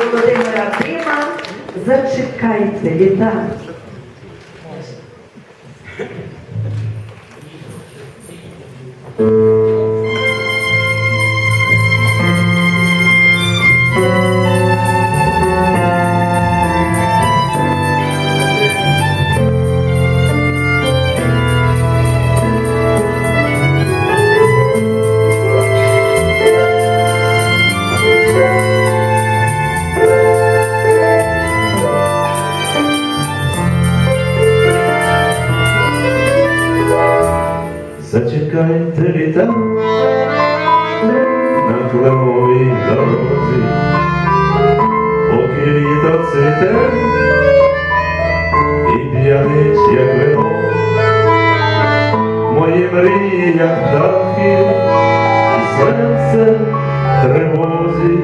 Володимира Клима Зачекайте, вітаю. Зачекайте літа на клемовій дорозі, поки літо цвіте і п'янить, як вино, мої мрії, як птахи, і серце тривозі,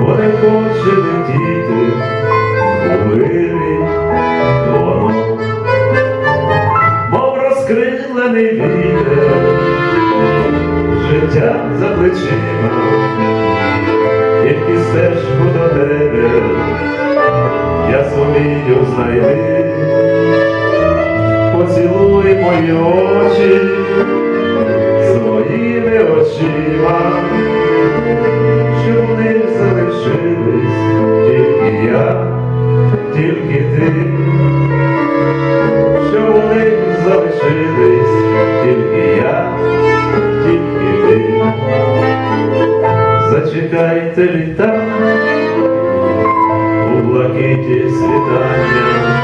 бо не хоче летіти у вирі стежку до тебе, я зумію знайти, поцілуй мої очі своїми очима, щоб вони залишились тільки я, тільки ти. Що у них залишились тільки я, тільки ти. Зачекайте літа блакиті світання,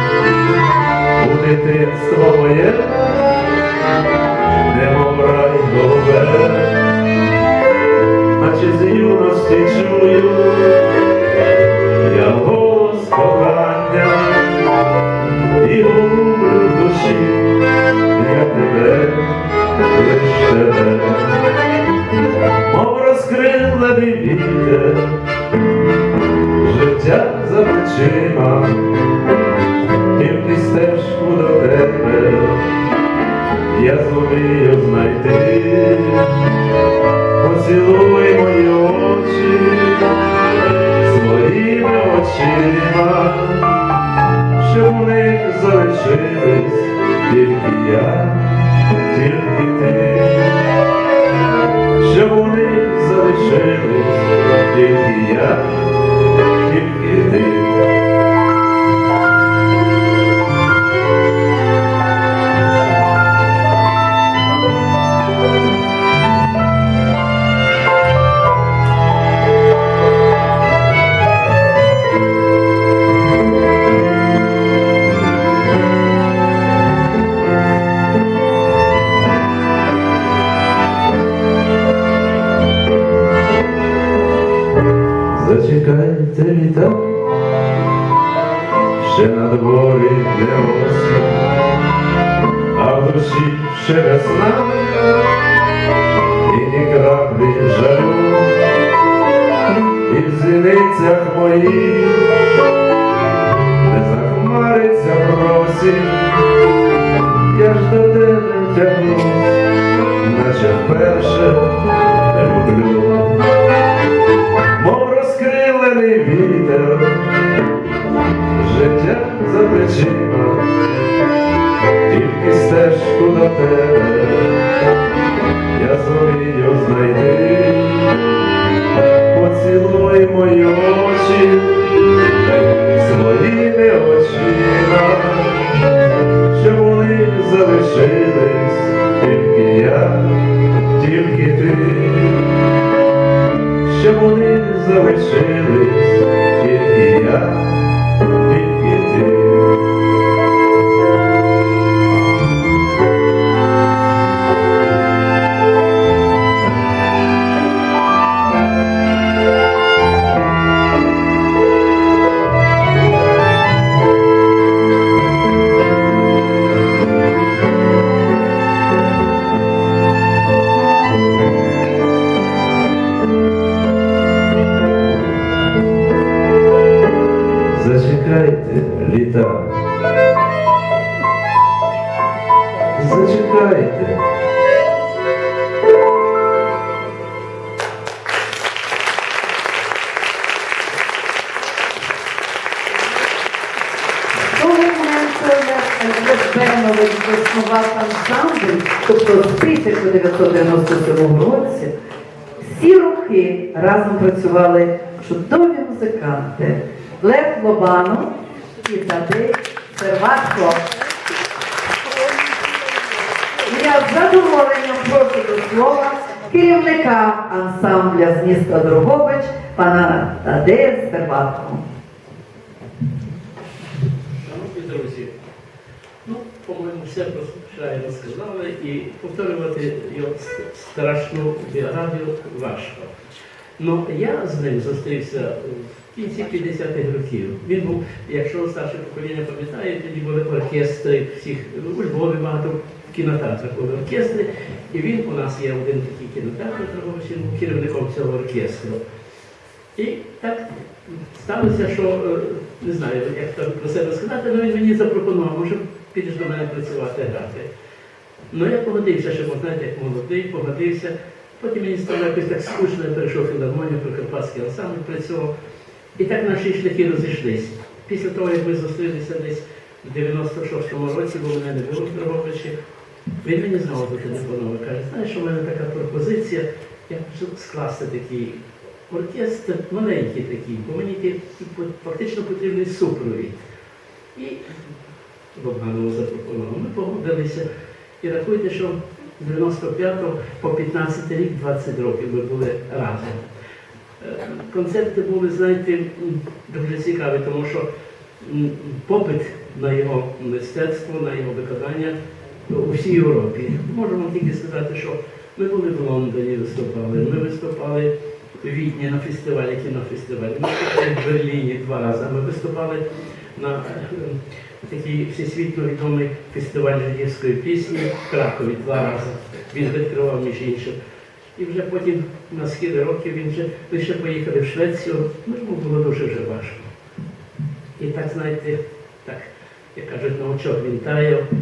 у дитинство моє, немов рай голубе, наче з юності чую плечима, тільки стежку до тебе, я зумію знайти, поцілуй мої очі своїми очима щоб у них залишились тільки я, тільки ти, щоб у них залишились тільки я, Зачекайте літа, ще на дворі не осінь, а в душі ще весна, і ні краплі жалю, і в зіницях моїх не захмариться просінь, я ж до тебе тягнусь, наче вперше до тебе, я зумію знайти, поцілуй мої очі своїми очима, щоб вони залишились тільки я, тільки ти. Щоб вони залишились тільки я, літа. Зачекайте. Певнович заснував ансамбль, тобто з 1997 році, всі роки разом працювали чудові музиканти Лев Лобанов, і Тадей Серватко. Я з задоволенням прошу до слова керівника ансамбля з міста Дрогобич пана Тадея Серватко. Шановні друзі, ну, по-моєму, все про Шрая розказали і повторювати його страшну біографію важко. Ну, я з ним зустрівся в кінці 50-х років. Він був, якщо старше покоління пам'ятає, тоді були оркестри всіх у Львові багато в кінотеатрах були оркестри. І він у нас є один такий кінотеатр, був керівником цього оркестру. І так сталося, що е, не знаю, як там про себе сказати, але він мені запропонував, може підеш до мене працювати грати. Ну я погодився, що, знаєте, як молодий, погодився. Потім мені стало якось так скучно, я перейшов філармонію, Прикарпатський ансамбль працював. І так наші шляхи розійшлись. Після того, як ми зустрілися десь в 96-му році, бо мене не було в Дрогобичі, він мені знову зателефонував і каже, знаєш, у мене така пропозиція, я хочу скласти такий оркестр, маленький такий, бо мені фактично потрібний супровід. І Богданову запропонував. Ми погодилися. І рахуйте, що 95 по 15 рік, 20 років ми були разом. Е, Концерти були, знаєте, дуже цікаві, тому що попит на його мистецтво, на його виконання у всій Європі. Можемо тільки сказати, що ми були в Лондоні, виступали, ми виступали в Відні на фестивалі, кінофестивалі, ми виступали в Берліні два рази, ми виступали на такий всесвітньо відомий фестиваль жидівської пісні в Кракові два рази. Він відкривав між іншим. І вже потім на схід років він вже ми ще поїхали в Швецію. Ну, йому було дуже вже важко. І так, знаєте, так, як кажуть, на очок він таяв.